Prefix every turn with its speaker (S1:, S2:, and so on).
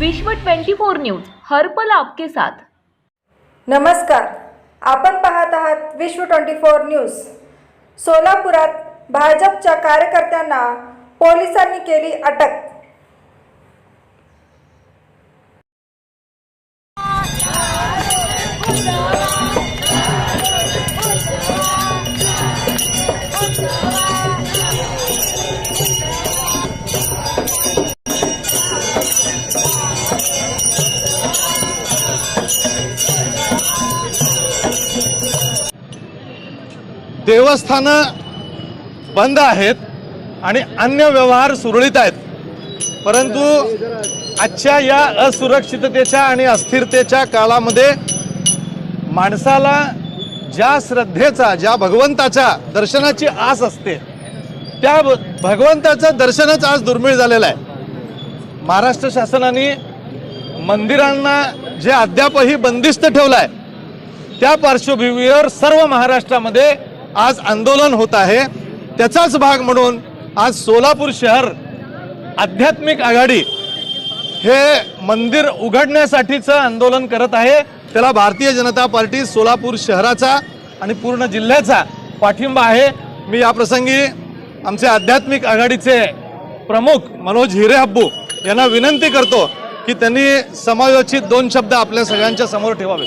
S1: विश्व 24 न्यूज हरपल आपके साथ.
S2: नमस्कार. आपण पाहत आहात विश्व ट्वेंटी फोर न्यूज. सोलापुरात भाजपच्या कार्यकर्त्यांना पोलिसांनी केली अटक.
S3: देवस्थानं बंद आहेत आणि अन्य व्यवहार सुरळीत आहेत. परंतु आजच्या या असुरक्षिततेच्या आणि अस्थिरतेच्या काळामध्ये माणसाला ज्या श्रद्धेचा ज्या भगवंताच्या दर्शनाची आस असते त्या भगवंताचं दर्शनच आज दुर्मिळ झालेलं आहे. महाराष्ट्र शासनाने मंदिरांना जे अद्यापही बंदिस्त ठेवलं आहे त्या पार्श्वभूमीवर सर्व महाराष्ट्रामध्ये आज आंदोलन होत आहे. त्याचाच भाग म्हणून आज सोलापूर शहर आध्यात्मिक आघाडी हे मंदिर उघडण्यासाठीचं आंदोलन करत आहे. त्याला भारतीय जनता पार्टी सोलापूर शहराचा आणि पूर्ण जिल्ह्याचा पाठिंबा आहे. मी या प्रसंगी आमचे आध्यात्मिक आघाडीचे प्रमुख मनोज हिरे हब्बू यांना विनंती करतो की त्यांनी समायोचित दोन शब्द आपल्या सगळ्यांच्या समोर ठेवावे